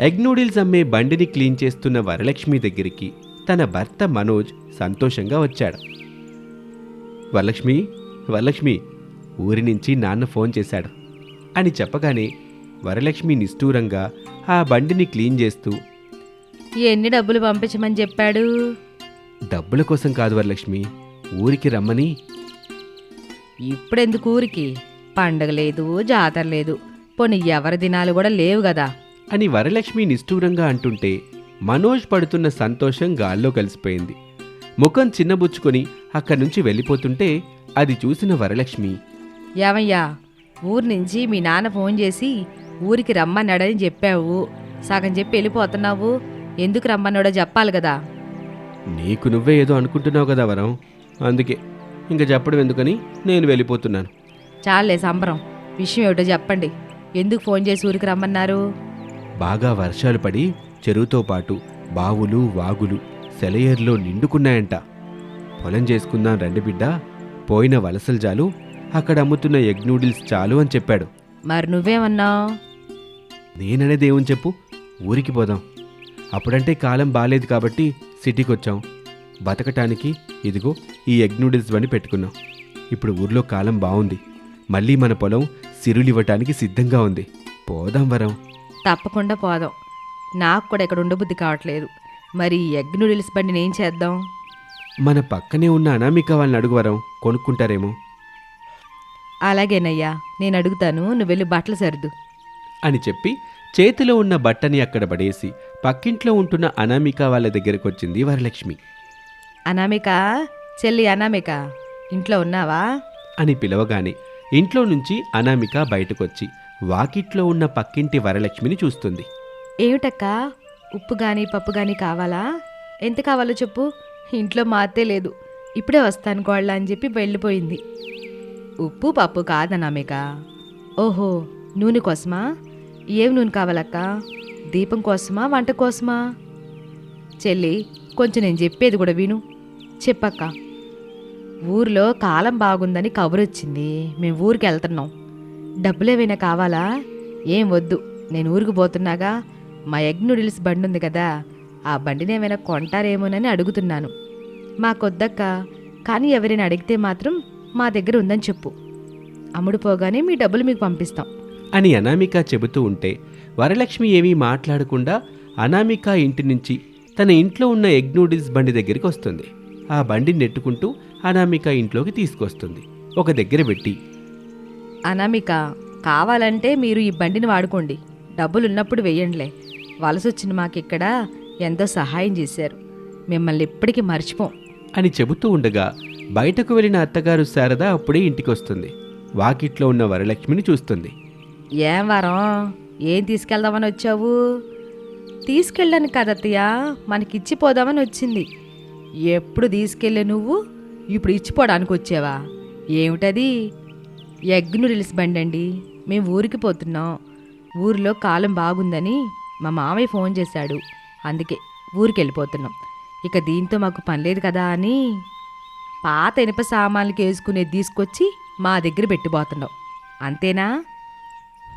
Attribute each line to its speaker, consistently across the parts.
Speaker 1: Egg noodles అమ్మే బండిని clean చేస్తున్న వరలక్ష్మి దగ్గరికి తన భర్త మనోజ్ సంతోషంగా వచ్చాడు. వరలక్ష్మి వరలక్ష్మి ఊరి నుంచి నాన్న ఫోన్ చేశాడు అని చెప్పగానే వరలక్ష్మి నిష్ఠూరంగా ఆ బండిని క్లీన్ చేస్తూ
Speaker 2: ఎన్ని డబ్బులు పంపించమని చెప్పాడు?
Speaker 1: డబ్బుల కోసం కాదు వరలక్ష్మి ఊరికి రమ్మని.
Speaker 2: ఇప్పుడెందుకు ఊరికి? పండగ లేదు జాతర లేదు. పోనీ ఎవరి దినాలు కూడా లేవు కదా.
Speaker 1: అని వరలక్ష్మి నిష్ఠూరంగా అంటుంటే మనోజ్ పడుతున్న సంతోషం గాల్లో కలిసిపోయింది. ముఖం చిన్నబుచ్చుకొని అక్కడి నుంచి వెళ్ళిపోతుంటే అది చూసిన వరలక్ష్మి
Speaker 2: ఏమయ్యా ఊరు నుంచి మీ నాన్న ఫోన్ చేసి ఊరికి రమ్మన్నాడని చెప్పావు. సగం చెప్పి వెళ్ళిపోతున్నావు. ఎందుకు రమ్మన్నాడో చెప్పాలి కదా.
Speaker 1: నీకు నువ్వే ఏదో అనుకుంటున్నావు కదా వరం. అందుకే ఇంకా చెప్పడం ఎందుకని నేను వెళ్ళిపోతున్నాను.
Speaker 2: చాలే సంబరం. విషయం ఏమిటో చెప్పండి. ఎందుకు ఫోన్ చేసి ఊరికి రమ్మన్నారు?
Speaker 1: బాగా వర్షాలు పడి చెరువుతో పాటు బావులు వాగులు సెలయేర్లో నిండుకున్నాయంట. పొలం చేసుకుందాం రండి బిడ్డ. పోయిన వలసలు చాలు అక్కడ అమ్ముతున్న ఎగ్ నూడిల్స్ చాలు అని చెప్పాడు.
Speaker 2: మరి నువ్వేమన్నావు
Speaker 1: నేననేది ఏమని చెప్పు. ఊరికి పోదాం. అప్పుడంటే కాలం బాలేదు కాబట్టి సిటీకి వచ్చాం బతకటానికి ఇదిగో ఈ ఎగ్ నూడిల్స్ బండి పెట్టుకున్నాం. ఇప్పుడు ఊర్లో కాలం బాగుంది మళ్ళీ మన పొలం సిరులివ్వటానికి సిద్ధంగా ఉంది. పోదాం వరం.
Speaker 2: తప్పకుండా పోదాం. నాకు కూడా ఇక్కడ ఉండబుద్ధి కావట్లేదు. మరి ఎగ్ నూడిల్స్ బండి నేను చేద్దాం?
Speaker 1: మన పక్కనే ఉన్న అనామిక వాళ్ళని అడుగు వరం కొనుక్కుంటారేమో.
Speaker 2: అలాగేనయ్యా నేను అడుగుతాను నువ్వు వెళ్ళి బట్టలు సర్దు.
Speaker 1: అని చెప్పి చేతిలో ఉన్న బట్టని అక్కడ పడేసి పక్కింట్లో ఉంటున్న అనామిక వాళ్ళ దగ్గరకు వచ్చింది వరలక్ష్మి.
Speaker 2: అనామిక చెల్లి అనామిక ఇంట్లో ఉన్నావా?
Speaker 1: అని పిలవగానే ఇంట్లో నుంచి అనామిక బయటకొచ్చి వాకిట్లో ఉన్న పక్కింటి వరలక్ష్మిని చూస్తుంది.
Speaker 2: ఏమిటక్కా? ఉప్పు గాని పప్పు గాని కావాలా? ఎంత కావాలో చెప్పు. ఇంట్లో మాతే లేదు. ఇప్పుడే వస్తాను కోళ్ళ అని చెప్పి వెళ్ళిపోయింది. ఉప్పు పప్పు కాదనామిక. ఓహో నూనె కోసమా? ఏం నూనె కావాలక్క? దీపం కోసమా వంట కోసమా? చెల్లి కొంచెం నేను చెప్పేది కూడా విను. చెప్పక్క. ఊర్లో కాలం బాగుందని కబురొచ్చింది. మేము ఊరికి వెళ్తున్నాం. డబ్బులేవైనా కావాలా? ఏం వద్దు. నేను ఊరికి పోతున్నాగా. మా ఎగ్ నూడిల్స్ బండి ఉంది కదా. ఆ బండిని ఏమైనా కొంటారేమోనని అడుగుతున్నాను. మాకొద్దక్క కానీ ఎవరైనా అడిగితే మాత్రం మా దగ్గర ఉందని చెప్పు. అమ్ముడుపోగానే మీ డబ్బులు మీకు పంపిస్తాం.
Speaker 1: అని అనామిక చెబుతూ ఉంటే వరలక్ష్మి ఏమీ మాట్లాడకుండా అనామిక ఇంటి నుంచి తన ఇంట్లో ఉన్న ఎగ్ నూడిల్స్ బండి దగ్గరికి వస్తుంది. ఆ బండిని నెట్టుకుంటూ అనామిక ఇంట్లోకి తీసుకొస్తుంది. ఒక దగ్గర పెట్టి
Speaker 2: అనామిక కావాలంటే మీరు ఈ బండిని వాడుకోండి. డబ్బులు ఉన్నప్పుడు వెయ్యండిలే వలసొచ్చిన మాకిక్కడ ఎంతో సహాయం చేశారు. మిమ్మల్ని ఎప్పటికీ మర్చిపోం.
Speaker 1: అని చెబుతూ ఉండగా బయటకు వెళ్ళిన అత్తగారు శారద అప్పుడే ఇంటికొస్తుంది. వాకిట్లో ఉన్న వరలక్ష్మిని చూస్తుంది.
Speaker 2: ఏం వారం? ఏం తీసుకెళ్దామని వచ్చావు? తీసుకెళ్ళాను కదత్తయ్య. మనకిచ్చిపోదామని వచ్చింది. ఎప్పుడు తీసుకెళ్ళే నువ్వు? ఇప్పుడు ఇచ్చిపోవడానికి వచ్చావా ఏమిటది? ఎగ్ నూడిల్స్ బండి అండి మేము ఊరికి పోతున్నాం. ఊరిలో కాలం బాగుందని మా మామయ్య ఫోన్ చేశాడు. అందుకే ఊరికి వెళ్ళిపోతున్నాం ఇక దీంతో మాకు పని లేదు కదా అని పాత ఇనుప సామాన్లకి వేసుకునేది తీసుకొచ్చి మా దగ్గర పెట్టిపోతున్నాం. అంతేనా?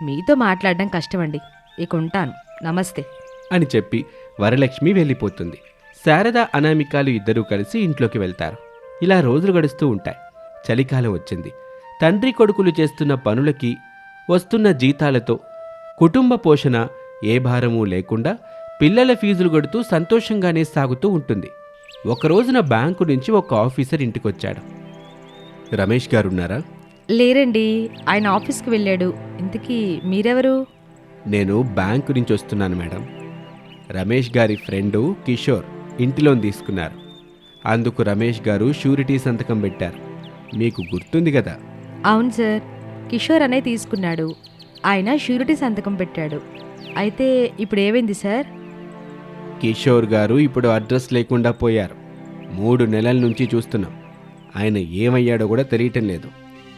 Speaker 2: మీతో మాట్లాడడం కష్టమండి. ఇక ఉంటాను. నమస్తే.
Speaker 1: అని చెప్పి వరలక్ష్మి వెళ్ళిపోతుంది. శారద అనామికాలు ఇద్దరూ కలిసి ఇంట్లోకి వెళ్తారు. ఇలా రోజులు గడుస్తూ ఉంటాయి. చలికాలం వచ్చింది. తండ్రి కొడుకులు చేస్తున్న పనులకి వస్తున్న జీతాలతో కుటుంబ పోషణ ఏ భారమూ లేకుండా పిల్లల ఫీజులు గడుతూ సంతోషంగానే సాగుతూ ఉంటుంది. ఒక రోజున బ్యాంకు నుంచి ఒక ఆఫీసర్ ఇంటికొచ్చాడు. రమేష్ గారున్నారా?
Speaker 2: లేరండి. ఆయన ఆఫీస్కి వెళ్ళాడు. ఇంతకీ మీరెవరు?
Speaker 1: నేను బ్యాంకు నుంచి వస్తున్నాను మేడం. రమేష్ గారి ఫ్రెండు కిషోర్ ఇంటిలోన్ తీసుకున్నారు. అందుకు రమేష్ గారు షూరిటీ సంతకం పెట్టారు. మీకు గుర్తుంది కదా?
Speaker 2: అవును సార్. కిషోర్ అనే తీసుకున్నాడు. ఆయన షూరిటీ సంతకం పెట్టాడు. అయితే ఇప్పుడు ఏమైంది సార్?
Speaker 1: కిషోర్ గారు ఇప్పుడు అడ్రస్ లేకుండా పోయారు. మూడు నెలల నుంచి చూస్తున్నాం. ఆయన ఏమయ్యాడో కూడా తెలియటం లేదు.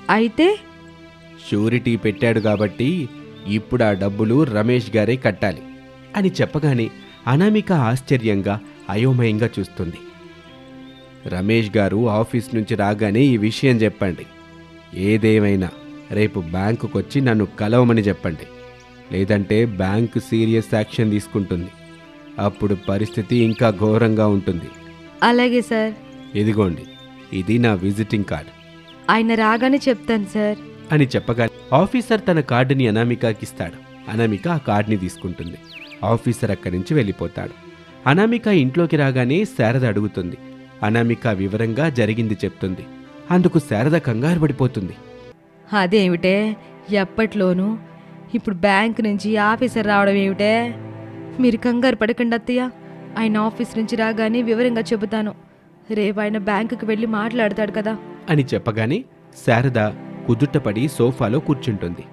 Speaker 2: అయితే?
Speaker 1: షూరిటీ పెట్టాడు కాబట్టి ఇప్పుడు ఆ డబ్బులు రమేష్ గారే కట్టాలి అని చెప్పగానే అనామిక ఆశ్చర్యంగా అయోమయంగా చూస్తుంది. రమేష్ గారు ఆఫీస్ నుంచి రాగానే ఈ విషయం చెప్పండి. ఏదేమైనా రేపు బ్యాంకుకొచ్చి నన్ను కలవమని చెప్పండి. లేదంటే బ్యాంక్ సీరియస్ యాక్షన్ తీసుకుంటుంది. అప్పుడు పరిస్థితి ఇంకా ఘోరంగా ఉంటుంది.
Speaker 2: అలాగే సార్.
Speaker 1: ఇదిగోండి ఇది నా విజిటింగ్ కార్డ్.
Speaker 2: ఆయన రాగానే చెప్తాను సార్.
Speaker 1: అని చెప్పగా ఆఫీసర్ తన కార్డుని అనామికకి ఇస్తాడు. అనామిక ఆ కార్డుని తీసుకుంటుంది. ఆఫీసర్ అక్కడి నుంచి వెళ్ళిపోతాడు. అనామిక ఇంట్లోకి రాగానే శారద అడుగుతుంది. అనామిక వివరంగా జరిగింది చెప్తుంది. అందుకు శారద కంగారు పడిపోతుంది.
Speaker 2: అదేమిటే? ఎప్పట్లోనూ? ఇప్పుడు బ్యాంక్ నుంచి ఆఫీసర్ రావడం ఏమిటే? మీరు కంగారు పడకండి అత్తయ్య. ఆయన ఆఫీస్ నుంచి రాగానే వివరంగా చెబుతాను. రేపు ఆయన బ్యాంకుకి వెళ్ళి మాట్లాడతాడు కదా.
Speaker 1: అని చెప్పగానే శారద కుదుటపడి సోఫాలో కూర్చుంటుంది.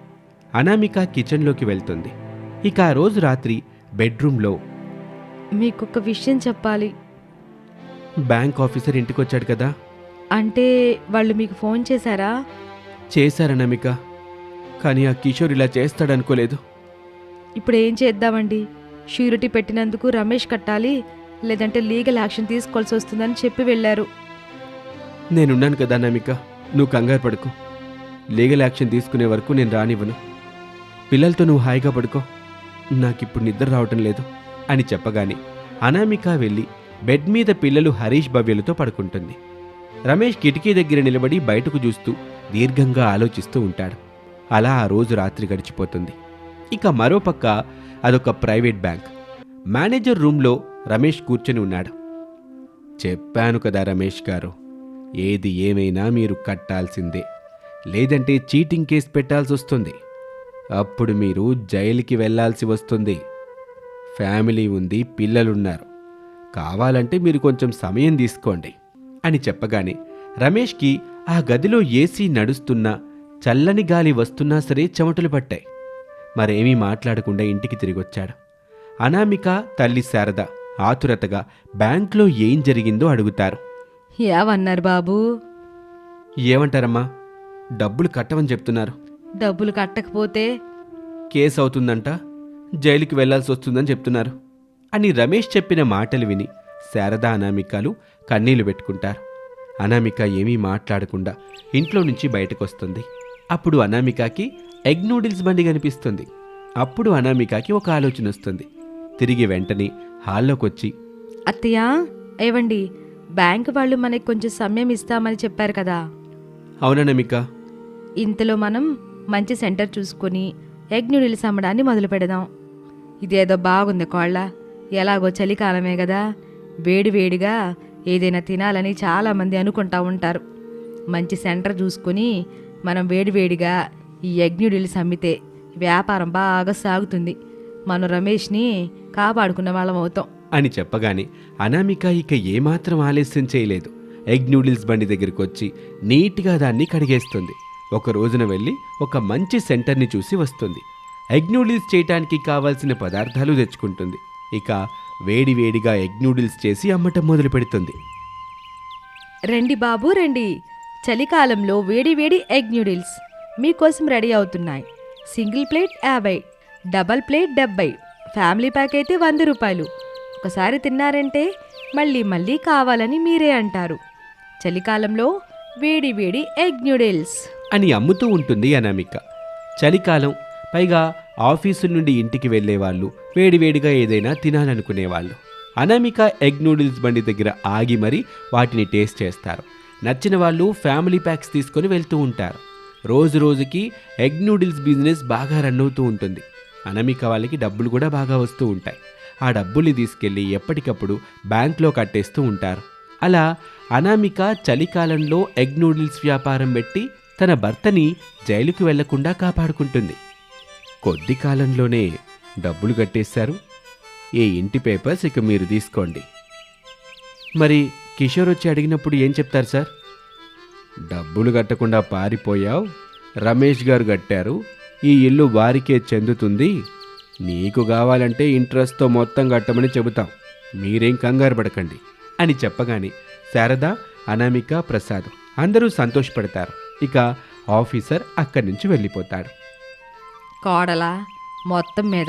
Speaker 1: అనామిక కిచెన్లోకి వెళ్తుంది. ఇక ఆ రోజు రాత్రి బెడ్రూమ్లో
Speaker 2: మీకొక విషయం చెప్పాలి.
Speaker 1: బ్యాంక్ ఆఫీసర్ ఇంటికొచ్చాడు కదా.
Speaker 2: అంటే వాళ్ళు మీకు ఫోన్ చేశారా?
Speaker 1: చేశారనామిక కానీ ఆ కిషోర్ ఇలా చేస్తాడనుకోలేదు.
Speaker 2: ఇప్పుడు ఏం చేద్దామండి? షూరిటీ పెట్టినందుకు రమేష్ కట్టాలి లేదంటే లీగల్ యాక్షన్ తీసుకోవాల్సి వస్తుందని చెప్పి వెళ్ళారు.
Speaker 1: నేనున్నాను కదా నమిక నువ్వు కంగారు పడుకో. లీగల్ యాక్షన్ తీసుకునే వరకు నేను రానివ్వను. పిల్లలతో నువ్వు హాయిగా పడుకో. నాకిప్పుడు నిద్ర రావటం లేదు అని చెప్పగానే అనామిక వెళ్ళి బెడ్ మీద పిల్లలు హరీష్ భవ్యలతో పడుకుంటుంది. రమేష్ కిటికీ దగ్గర నిలబడి బయటకు చూస్తూ దీర్ఘంగా ఆలోచిస్తూ ఉంటాడు. అలా ఆ రోజు రాత్రి గడిచిపోతుంది. ఇక మరోపక్క అదొక ప్రైవేట్ బ్యాంక్. మేనేజర్ రూమ్లో రమేష్ కూర్చొని ఉన్నాడు. చెప్పాను కదా రమేష్ గారు ఏది ఏమైనా మీరు కట్టాల్సిందే. లేదంటే చీటింగ్ కేసు పెట్టాల్సి వస్తుంది. అప్పుడు మీరు జైలుకి వెళ్ళాల్సి వస్తుంది. ఫ్యామిలీ ఉంది పిల్లలున్నారు. కావాలంటే మీరు కొంచెం సమయం తీసుకోండి. అని చెప్పగానే రమేష్కి ఆ గదిలో ఏసీ నడుస్తున్నా చల్లని గాలి వస్తున్నా సరే చెమటలు పట్టాయి. మరేమీ మాట్లాడకుండా ఇంటికి తిరిగొచ్చాడు. అనామిక తల్లి శారద ఆతురతగా బ్యాంక్లో ఏం జరిగిందో అడుగుతారు.
Speaker 2: ఏమన్నారు బాబు?
Speaker 1: ఏమంటారమ్మా? డబ్బులు కట్టమని చెప్తున్నారు.
Speaker 2: డబ్బులు కట్టకపోతే?
Speaker 1: కేసు అవుతుందంట జైలుకి వెళ్ళాల్సి వస్తుందని చెప్తున్నారు. అని రమేష్ చెప్పిన మాటలు విని శారద అనామికలు కన్నీళ్ళు పెట్టుకుంటారు. అనామిక ఏమీ మాట్లాడకుండా ఇంట్లో నుంచి బయటకొస్తుంది. అప్పుడు అనామికకి ఎగ్ నూడిల్స్ బండి కనిపిస్తుంది. అప్పుడు అనామికకి ఒక ఆలోచన వస్తుంది. తిరిగి వెంటనే హాల్లోకొచ్చి
Speaker 2: అత్తయ్య ఏవండి బ్యాంక్ వాళ్ళు మనకి కొంచెం సమయం ఇస్తామని చెప్పారు కదా.
Speaker 1: అవుననామిక.
Speaker 2: ఇంతలో మనం మంచి సెంటర్ చూసుకొని ఎగ్ నూడిల్స్ అమ్మడాన్ని మొదలు పెడదాం ఇదేదో బాగుంది కోళ్ళ. ఎలాగో చలికాలమే కదా. వేడివేడిగా ఏదైనా తినాలని చాలామంది అనుకుంటా ఉంటారు. మంచి సెంటర్ చూసుకొని మనం వేడివేడిగా ఈ ఎగ్ అమ్మితే వ్యాపారం బాగా సాగుతుంది. మనం రమేష్ని కాపాడుకున్న వాళ్ళం అవుతాం.
Speaker 1: అని చెప్పగానే అనామిక ఇక ఏమాత్రం ఆలస్యం చేయలేదు. ఎగ్ నూడిల్స్ బండి దగ్గరికి వచ్చి నీట్గా దాన్ని కడిగేస్తుంది. ఒక రోజున వెళ్ళి ఒక మంచి సెంటర్ని చూసి వస్తుంది. ఎగ్ నూడిల్స్ చేయటానికి కావాల్సిన పదార్థాలు తెచ్చుకుంటుంది. ఇక వేడి వేడిగా ఎగ్ నూడిల్స్ చేసి అమ్మటం మొదలు పెడుతుంది.
Speaker 2: రండి బాబు రండి. చలికాలంలో వేడి వేడి ఎగ్ నూడిల్స్ మీకోసం రెడీ అవుతున్నాయి. సింగిల్ ప్లేట్ యాభై డబల్ ప్లేట్ డెబ్బై ఫ్యామిలీ ప్యాక్ అయితే వంద రూపాయలు. ఒకసారి తిన్నారంటే మళ్ళీ మళ్ళీ కావాలని మీరే అంటారు. చలికాలంలో వేడి వేడి ఎగ్ నూడిల్స్.
Speaker 1: అని అమ్ముతూ ఉంటుంది అనామిక. చలికాలం పైగా ఆఫీసు నుండి ఇంటికి వెళ్ళేవాళ్ళు వేడివేడిగా ఏదైనా తినాలనుకునేవాళ్ళు. అనామిక ఎగ్ నూడిల్స్ బండి దగ్గర ఆగి మరీ వాటిని టేస్ట్ చేస్తారు. నచ్చిన వాళ్ళు ఫ్యామిలీ ప్యాక్స్ తీసుకొని వెళ్తూ ఉంటారు. రోజు రోజుకి ఎగ్ నూడిల్స్ బిజినెస్ బాగా రన్ అవుతూ ఉంటుంది. అనామిక వాళ్ళకి డబ్బులు కూడా బాగా వస్తూ ఉంటాయి. ఆ డబ్బుల్ని తీసుకెళ్ళి ఎప్పటికప్పుడు బ్యాంక్లో కట్టేస్తూ ఉంటారు. అలా అనామిక చలికాలంలో ఎగ్ నూడిల్స్ వ్యాపారం పెట్టి తన భర్తని జైలుకి వెళ్ళకుండా కాపాడుకుంటుంది. కొద్ది కాలంలోనే డబ్బులు కట్టేశారు. ఈ ఇంటి పేపర్స్ ఇక మీరు తీసుకోండి. మరి కిషోర్ వచ్చి అడిగినప్పుడు ఏం చెప్తారు సార్? డబ్బులు కట్టకుండా పారిపోయావు రమేష్ గారు కట్టారు ఈ ఇల్లు వారికే చెందుతుంది నీకు కావాలంటే ఇంట్రెస్ట్తో మొత్తం కట్టమని చెబుతాం. మీరేం కంగారు పడకండి అని చెప్పగానే శారద అనామిక ప్రసాద్ అందరూ సంతోషపడతారు. ఇక ఆఫీసర్ అక్కడి నుంచి వెళ్ళిపోతాడు.
Speaker 2: కోడల మొత్తం మీద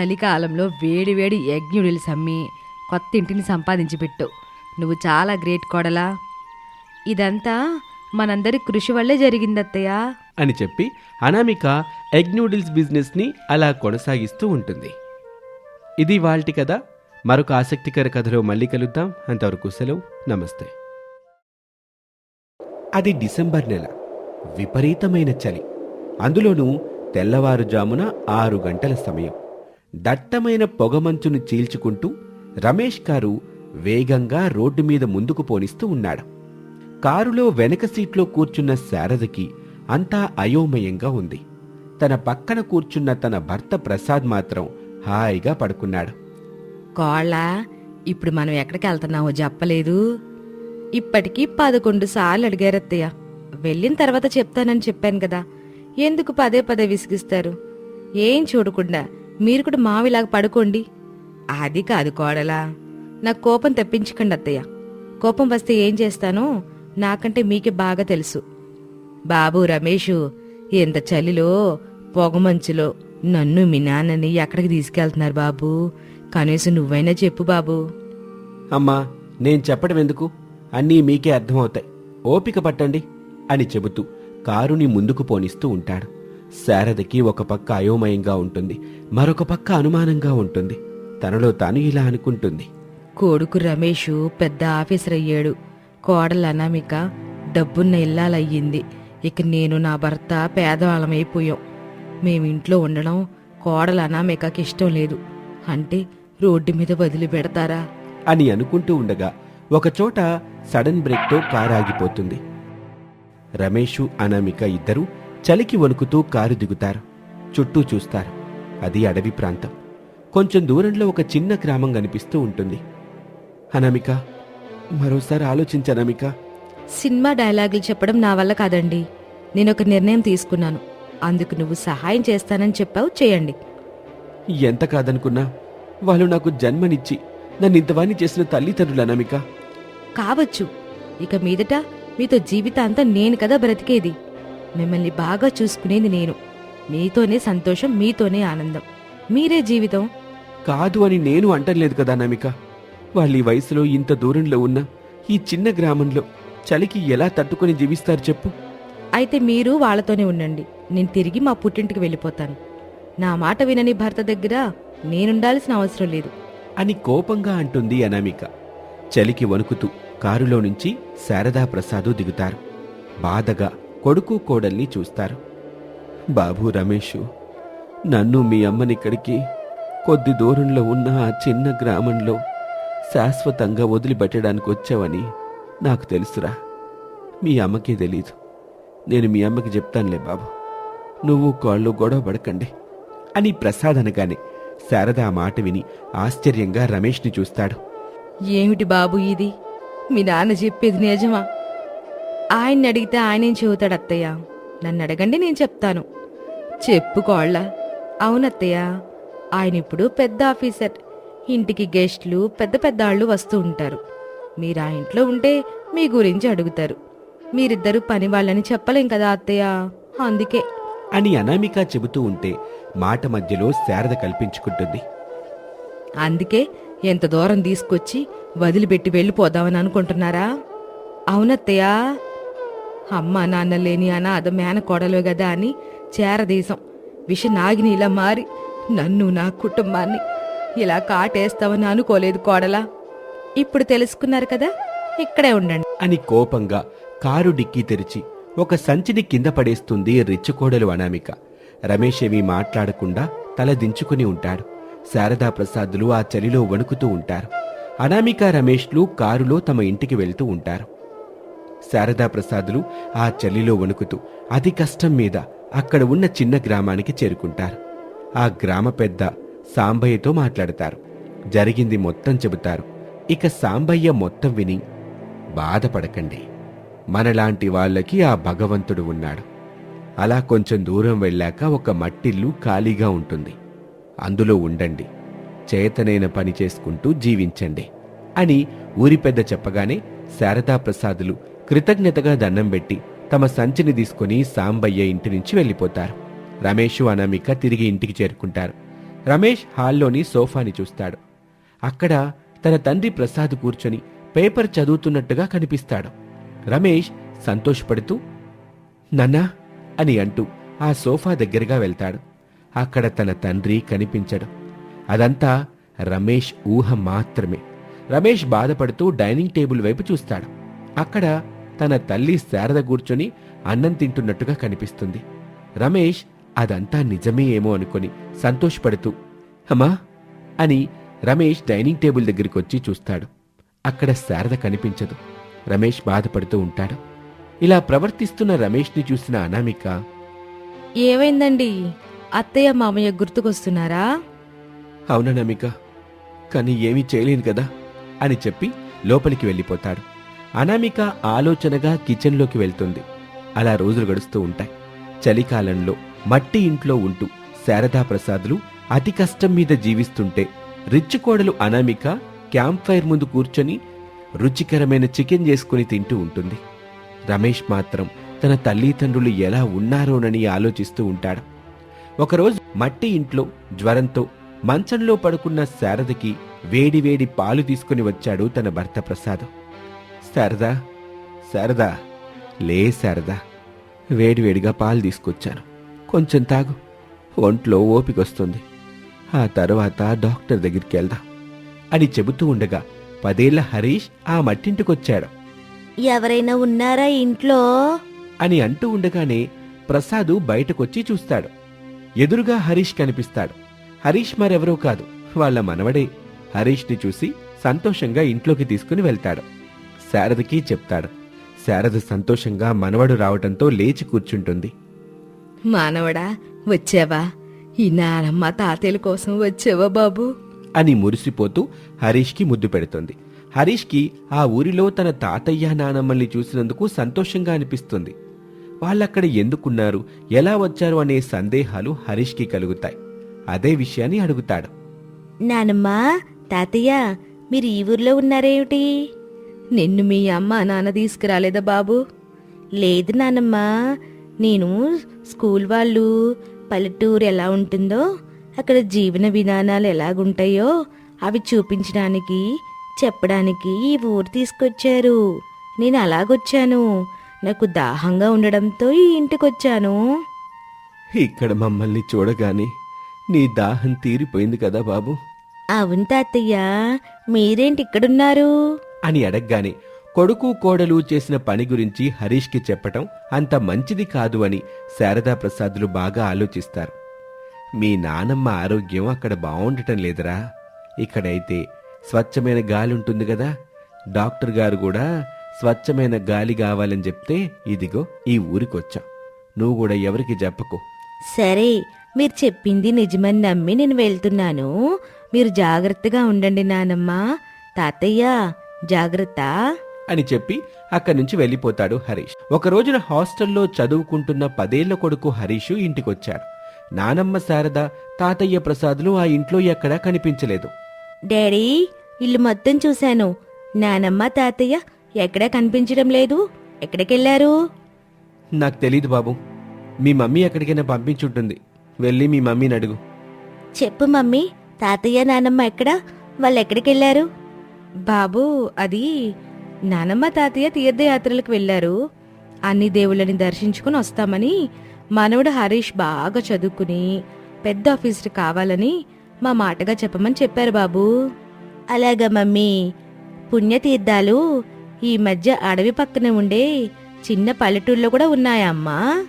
Speaker 2: చలికాలంలో వేడి వేడి ఎగ్ నూడిల్స్ అమ్మి కొత్త ఇంటిని సంపాదించి పెట్టు. నువ్వు చాలా గ్రేట్ కోడలా. ఇదంతా మనందరి కృషి వల్లే జరిగిందత్తయ్య.
Speaker 1: అని చెప్పి అనామిక ఎగ్ నూడిల్స్ బిజినెస్ని అలా కొనసాగిస్తూ ఉంటుంది. ఇది వాల్టి కథ. మరొక ఆసక్తికర కథలో మళ్ళీ కలుద్దాం. అంతవరకు సెలవు. నమస్తే. అది డిసెంబర్ నెల. విపరీతమైన చలి. అందులోనూ తెల్లవారుజామున ఆరు గంటల సమయం. దట్టమైన పొగమంచును చీల్చుకుంటూ రమేష్ కారు వేగంగా రోడ్డు మీద ముందుకు పోనిస్తూ ఉన్నాడు. కారులో వెనక సీట్లో కూర్చున్న శారదకి అంతా అయోమయంగా ఉంది. తన పక్కన కూర్చున్న తన భర్త ప్రసాద్ మాత్రం హాయిగా పడుకున్నాడు.
Speaker 3: కోళ్ళ ఇప్పుడు మనం ఎక్కడికి వెళ్తున్నామో చెప్పలేదు. ఇప్పటికీ పదకొండు సార్లు అడిగారు అత్తయ్య వెళ్ళిన తర్వాత చెప్తానని చెప్పాను కదా. ఎందుకు పదే పదే విసిగిస్తారు? ఏం చూడకుండా మీరు కూడా మావిలాగా పడుకోండి. అది కాదు కోడలా. నాకు కోపం తెప్పించకండి అత్తయ్య. కోపం వస్తే ఏం చేస్తానో నాకంటే మీకే బాగా తెలుసు. బాబు రమేషు ఎంత చలిలో పొగమంచులో నన్ను మీ నాన్నని ఎక్కడికి తీసుకెళ్తున్నారు బాబు? కనీసం నువ్వైనా చెప్పు బాబు.
Speaker 1: అమ్మా నేను చెప్పడం ఎందుకు? అన్నీ మీకే అర్థమవుతాయి. ఓపిక పట్టండి అని చెబుతూ కారుని ముందుకు పోనిస్తూ ఉంటాడు. శారదకి ఒక పక్క అయోమయంగా ఉంటుంది మరొక పక్క అనుమానంగా ఉంటుంది. తనలో తాను ఇలా అనుకుంటుంది.
Speaker 3: కొడుకు రమేషు పెద్ద ఆఫీసర్ అయ్యాడు. కోడలు అనామిక డబ్బున్న ఇల్లాలయ్యింది ఇక నేను నా భర్త పేదవాళ్ళమైపోయాం. మేమింట్లో ఉండడం కోడలు అనామికకి ఇష్టం లేదు. అంటే రోడ్డు మీద వదిలి పెడతారా?
Speaker 1: అని అనుకుంటూ ఉండగా ఒకచోట సడన్ బ్రేక్తో కారు ఆగిపోతుంది. రమేషు అనామిక ఇద్దరూ చలికి వణుకుతూ కారు దిగుతారు. చుట్టూ చూస్తారు. అది అడవి ప్రాంతం. కొంచెం దూరంలో ఒక చిన్న గ్రామం కనిపిస్తూ ఉంటుంది. అనామిక మరోసారి ఆలోచించు అనామిక.
Speaker 3: సినిమా డైలాగులు చెప్పడం నా వల్ల కాదండి. నేను ఒక నిర్ణయం తీసుకున్నాను. అందుకు నువ్వు సహాయం చేస్తానని చెప్పావు. చేయండి.
Speaker 1: ఎంత కాదనుకున్నా? వాళ్ళు నాకు జన్మనిచ్చి నన్ను ఇంతవాణ్ణి చేసిన తల్లిదండ్రులు అనామిక.
Speaker 3: కావచ్చు. ఇక మీదట మీతో జీవితాంతం నేను కదా బ్రతికేది? మిమ్మల్ని బాగా చూసుకునేది నేను. మీతోనే సంతోషం మీతోనే ఆనందం. మీరే జీవితం?
Speaker 1: కాదు అని నేను అంటలేదు కదా నమిక. వాళ్ళు ఈ వయసులో ఇంత దూరంలో ఉన్న ఈ చిన్న గ్రామంలో చలికి ఎలా తట్టుకొని జీవిస్తారు చెప్పు?
Speaker 3: అయితే మీరు వాళ్ళతోనే ఉండండి. నేను తిరిగి మా పుట్టింటికి వెళ్ళిపోతాను. నా మాట వినని భర్త దగ్గర నేనుండాల్సిన అవసరం లేదు.
Speaker 1: అని కోపంగా అంటుంది అనామిక. చలికి వణుకుతూ కారులో నుంచి శారదా ప్రసాదు దిగుతారు. బాధగా కొడుకు కోడల్ని చూస్తారు. బాబు రమేషు నన్ను మీ అమ్మనిక్కడికి కొద్ది దూరంలో ఉన్న ఆ చిన్న గ్రామంలో శాశ్వతంగా వదిలిపెట్టడానికి వచ్చావని నాకు తెలుసురా. మీ అమ్మకే తెలీదు. నేను మీ అమ్మకి చెప్తానులే బాబు. నువ్వు కాళ్ళు గొడవ పడకండి అని ప్రసాద్ అనగానే శారద ఆ మాట విని ఆశ్చర్యంగా రమేష్ని చూస్తాడు.
Speaker 3: ఏమిటి బాబు ఇది? మీ నాన్న చెప్పేది నిజమా? ఆయన్ని అడిగితే ఆయనేం చెబుతాడు అత్తయ్య? నన్ను అడగండి నేను చెప్తాను. చెప్పుకోళ్ళ అవునత్తయ్య ఆయన ఇప్పుడు పెద్ద ఆఫీసర్. ఇంటికి గెస్ట్లు పెద్ద పెద్ద ఆళ్ళు వస్తూ ఉంటారు. మీరు ఆ ఇంట్లో ఉంటే మీ గురించి అడుగుతారు. మీరిద్దరు పని వాళ్ళని చెప్పలేం కదా అత్తయ్య? అందుకే.
Speaker 1: అని అనామిక చెబుతూ ఉంటే మాట మధ్యలో శారద కల్పించుకుంటుంది.
Speaker 3: అందుకే ఎంత దూరం తీసుకొచ్చి వదిలిపెట్టి వెళ్ళిపోదామని అనుకుంటున్నారా? అవునత్తయ్యా. అమ్మ నాన్న లేని అనాథ మేనకోడలు గదా అని చేరదీశం. విష నాగిని ఇలా మారి నన్ను నా కుటుంబాన్ని ఇలా కాటేస్తావని అనుకోలేదు కోడలా. ఇప్పుడు తెలుసుకున్నారు కదా ఇక్కడే ఉండండి.
Speaker 1: అని కోపంగా కారు డిక్కీ తెరిచి ఒక సంచిని కింద పడేస్తుంది రిచ్చుకోడలు అనామిక. రమేష్ ఏమీ మాట్లాడకుండా తల దించుకుని ఉంటాడు. శారదా ప్రసాదులు ఆ చలిలో వణుకుతూ ఉంటారు. అనామిక రమేష్లు కారులో తమ ఇంటికి వెళ్తూ ఉంటారు. శారదా ప్రసాదులు ఆ చలిలో వణుకుతూ అతి కష్టం మీద అక్కడ ఉన్న చిన్న గ్రామానికి చేరుకుంటారు. ఆ గ్రామ పెద్ద సాంబయ్యతో మాట్లాడతారు. జరిగింది మొత్తం చెబుతారు. ఇక సాంబయ్య మొత్తం విని బాధపడకండి. మనలాంటి వాళ్ళకి ఆ భగవంతుడు ఉన్నాడు. అలా కొంచెం దూరం వెళ్ళాక ఒక మట్టిల్లు ఖాళీగా ఉంటుంది. అందులో ఉండండి. చేతనైన పని చేసుకుంటూ జీవించండి అని ఊరి పెద్ద చెప్పగానే శారదా ప్రసాదులు కృతజ్ఞతగా దండం పెట్టి తమ సంచిని తీసుకుని సాంబయ్య ఇంటి నుంచి వెళ్ళిపోతారు. రమేష్ అనామిక తిరిగి ఇంటికి చేరుకుంటారు. రమేష్ హాల్లోని సోఫాని చూస్తాడు. అక్కడ తన తండ్రి ప్రసాద్ కూర్చొని పేపర్ చదువుతున్నట్టుగా కనిపిస్తాడు. రమేష్ సంతోషపడుతూ నాన్నా అని అంటూ ఆ సోఫా దగ్గరగా వెళ్తాడు. అక్కడ తన తండ్రి కనిపించడం. అదంతా రమేష్ ఊహ మాత్రమే. రమేష్ బాధపడుతూ డైనింగ్ టేబుల్ వైపు చూస్తాడు. అక్కడ తన తల్లి శారద కూర్చొని అన్నం తింటున్నట్టుగా కనిపిస్తుంది. రమేష్ అదంతా నిజమే ఏమో అనుకొని సంతోషపడుతూ అమ్మా అని రమేష్ డైనింగ్ టేబుల్ దగ్గరికి వచ్చి చూస్తాడు. అక్కడ శారద కనిపించదు. రమేష్ బాధపడుతూ ఉంటాడు. ఇలా ప్రవర్తిస్తున్న రమేష్ని చూసిన అనామిక
Speaker 3: ఏమైందండి? అత్తయ్య మామయ్య గుర్తుకొస్తున్నారా?
Speaker 1: అవుననామిక కానీ ఏమీ చేయలేను కదా అని చెప్పి లోపలికి వెళ్ళిపోతాడు. అనామిక ఆలోచనగా కిచెన్లోకి వెళ్తుంది. అలా రోజులు గడుస్తూ ఉంటాయి. చలికాలంలో మట్టి ఇంట్లో ఉంటూ శారదా ప్రసాద్లు అతి కష్టం మీద జీవిస్తుంటే రిచ్ కోడలు అనామిక క్యాంప్ ఫైర్ ముందు కూర్చొని రుచికరమైన చికెన్ చేసుకుని తింటూ ఉంటుంది. రమేష్ మాత్రం తన తల్లిదండ్రులు ఎలా ఉన్నారోనని ఆలోచిస్తూ ఉంటాడు. ఒకరోజు మట్టి ఇంట్లో జ్వరంతో మంచంలో పడుకున్న శారదకి వేడివేడి పాలు తీసుకుని వచ్చాడు తన భర్త ప్రసాద్. శారదా శారదా లే శారదా వేడివేడిగా పాలు తీసుకొచ్చాను. కొంచెం తాగు ఒంట్లో ఓపికొస్తుంది ఆ తర్వాత డాక్టర్ దగ్గరికి వెళ్దాం అని చెబుతూ ఉండగా పదేళ్ళ హరీష్ ఆ మట్టింటికొచ్చాడు.
Speaker 3: ఎవరైనా ఉన్నారా ఇంట్లో?
Speaker 1: అని అంటూ ఉండగానే ప్రసాదు బయటకొచ్చి చూస్తాడు. ఎదురుగా హరీష్ కనిపిస్తాడు. హరీష్ మరెవరో కాదు. వాళ్ళ మనవడే. హరీష్ని చూసి సంతోషంగా ఇంట్లోకి తీసుకుని వెళ్తాడు. శారదకి చెప్తాడు. శారద సంతోషంగా మనవడు రావటంతో లేచి కూర్చుంటుంది.
Speaker 3: మానవడా వచ్చావా? ఈ నానమ్మ తాతయ్యల కోసం వచ్చావా బాబు?
Speaker 1: అని మురిసిపోతూ హరీష్కి ముద్దు పెడుతుంది. హరీష్కి ఆ ఊరిలో తన తాతయ్య నానమ్మల్ని చూసినందుకు సంతోషంగా అనిపిస్తుంది. వాళ్ళక్కడ ఎందుకున్నారు ఎలా వచ్చారు అనే సందేహాలు హరీష్కి కలుగుతాయి. అదే విషయాన్ని అడుగుతాడు.
Speaker 3: నానమ్మా తాతయ్య మీరు ఈ ఊర్లో ఉన్నారేమిటి? నిన్ను మీ అమ్మ నాన్న తీసుకురాలేదా బాబు? లేదు నానమ్మా నేను స్కూల్ వాళ్ళు పల్లెటూరు ఎలా ఉంటుందో అక్కడ జీవన విధానాలు ఎలాగుంటాయో అవి చూపించడానికి చెప్పడానికి ఈ ఊరు తీసుకొచ్చారు. నేను అలాగొచ్చాను. నాకు దాహంగా ఉండడంతో ఈ ఇంటికొచ్చాను.
Speaker 1: ఇక్కడ మమ్మల్ని చూడగానే నీ దాహం తీరిపోయింది కదా బాబు.
Speaker 3: అవును తాతయ్య మీరేంటి ఇక్కడున్నారు?
Speaker 1: అని అడగగానే కొడుకు కోడలు చేసిన పని గురించి హరీష్కి చెప్పటం అంత మంచిది కాదు అని శారదా ప్రసాదులు బాగా ఆలోచిస్తారు. మీ నానమ్మ ఆరోగ్యం అక్కడ బాగుండటం లేదురా. ఇక్కడైతే స్వచ్ఛమైన గాలి ఉంటుంది కదా. డాక్టర్ గారు కూడా స్వచ్ఛమైన గాలి కావాలని చెప్తే ఇదిగో ఈ ఊరికొచ్చాం. నువ్వు కూడా ఎవరికి చెప్పకు.
Speaker 3: సరే మీరు చెప్పింది నిజమని నమ్మి నేను వెళ్తున్నాను. మీరు జాగ్రత్తగా ఉండండి నానమ్మ. తాతయ్య జాగ్రత్త.
Speaker 1: అని చెప్పి అక్కడి నుంచి వెళ్ళిపోతాడు హరీష్. ఒక రోజున హాస్టల్లో చదువుకుంటున్న పదేళ్ళ కొడుకు హరీషు ఇంటికొచ్చాడు. నానమ్మ శారద తాతయ్య ప్రసాదులు ఆ ఇంట్లో ఎక్కడా కనిపించలేదు.
Speaker 3: డాడీ ఇల్లు మొత్తం చూశాను. నానమ్మ తాతయ్య ఎక్కడా కనిపించడం లేదు. ఎక్కడికెళ్ళారు
Speaker 1: నాకు తెలీదు బాబు. మీ మమ్మీ ఎక్కడికైనా పంపించుంటుంది. వెళ్ళి మీ మమ్మీని అడుగు.
Speaker 3: చెప్పు మమ్మీ తాతయ్య నానమ్మ ఎక్కడా? వాళ్ళు ఎక్కడికెళ్ళారు బాబు అది నానమ్మ తాతయ్య తీర్థయాత్రలకు వెళ్ళారు అన్ని దేవుళ్ళని దర్శించుకుని వస్తామని మనవడు హరీష్ బాగా చదువుకుని పెద్ద ఆఫీసర్ కావాలని మా మాటగా చెప్పమని చెప్పారు బాబు. అలాగా మమ్మీ. పుణ్యతీర్థాలు ఈ మధ్య అడవి పక్కన ఉండే చిన్న పల్లెటూళ్ళలో కూడా ఉన్నాయా అమ్మా?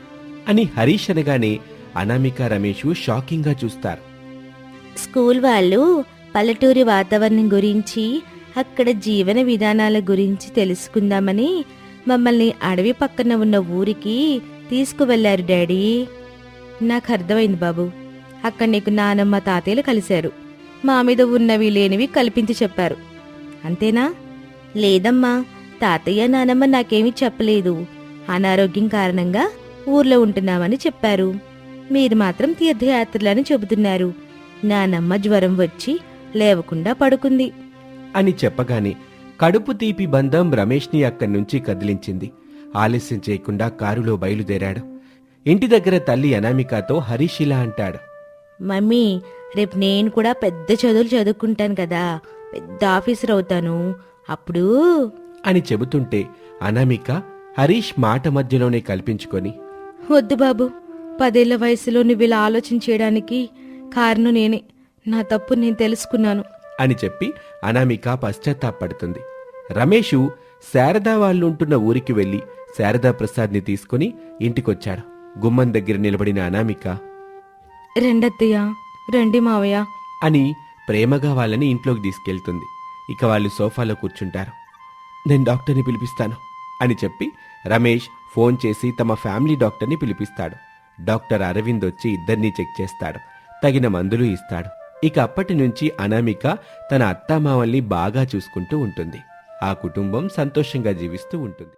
Speaker 1: అని హరీష్ అనగానే అనామిక రమేష్ షాకింగ్గా చూస్తారు.
Speaker 3: స్కూల్ వాళ్ళు పల్లెటూరి వాతావరణం గురించి అక్కడ జీవన విధానాల గురించి తెలుసుకుందామని మమ్మల్ని అడవి పక్కన ఉన్న ఊరికి తీసుకువెళ్ళారు డాడీ. నాకు అర్థమైంది బాబు. అక్కడ నీకు నానమ్మ తాతయ్యలు కలిశారు. మా మీద ఉన్నవి లేనివి కల్పించి చెప్పారు. అంతేనా? లేదమ్మా. తాతయ్య నానమ్మ నాకేమీ చెప్పలేదు. అనారోగ్యం కారణంగా ఊర్లో ఉంటున్నామని చెప్పారు. మీరు మాత్రం తీర్థయాత్రలని చెబుతున్నారు. నానమ్మ జ్వరం వచ్చి లేవకుండా పడుకుంది.
Speaker 1: అని చెప్పగానే కడుపు తీపి బంధం రమేష్ని అక్కడి నుంచి కదిలించింది. ఆలస్యం చేయకుండా కారులో బయలుదేరాడు. ఇంటి దగ్గర తల్లి అనామికతో హరీష్ ఇలా అంటాడు.
Speaker 3: మమ్మీ రేపు నేను కూడా పెద్ద చదువులు చదువుకుంటాను కదా. పెద్ద ఆఫీసర్ అవుతాను. అప్పుడు
Speaker 1: అని చెబుతుంటే అనామిక హరీష్ మాట మధ్యలోనే కల్పించుకొని
Speaker 3: వద్దు బాబు పదేళ్ళ వయసులో నువ్వు ఇలా ఆలోచన చేయడానికి కారణం నేనే. నా తప్పు నేను తెలుసుకున్నాను.
Speaker 1: అని చెప్పి అనామిక పశ్చాత్తాపడుతుంది. రమేషు శారదా వాళ్ళుంటున్న ఊరికి వెళ్ళి శారదా ప్రసాద్ని తీసుకుని ఇంటికొచ్చాడు. గుమ్మం దగ్గర నిలబడిన అనామిక
Speaker 3: రెండత్తయ్య రండి మావయ్య.
Speaker 1: అని ప్రేమగా వాళ్ళని ఇంట్లోకి తీసుకెళ్తుంది. ఇక వాళ్ళు సోఫాలో కూర్చుంటారు. నేను డాక్టర్ని పిలిపిస్తాను అని చెప్పి రమేష్ ఫోన్ చేసి తమ ఫ్యామిలీ డాక్టర్ని పిలిపిస్తాడు. డాక్టర్ అరవింద్ వచ్చి ఇద్దరినీ చెక్ చేస్తాడు. తగిన మందులు ఇస్తాడు. ఇక అప్పటి నుంచి అనామిక తన అత్తామామల్ని బాగా చూసుకుంటూ ఉంటుంది. ఆ కుటుంబం సంతోషంగా జీవిస్తూ ఉంటుంది.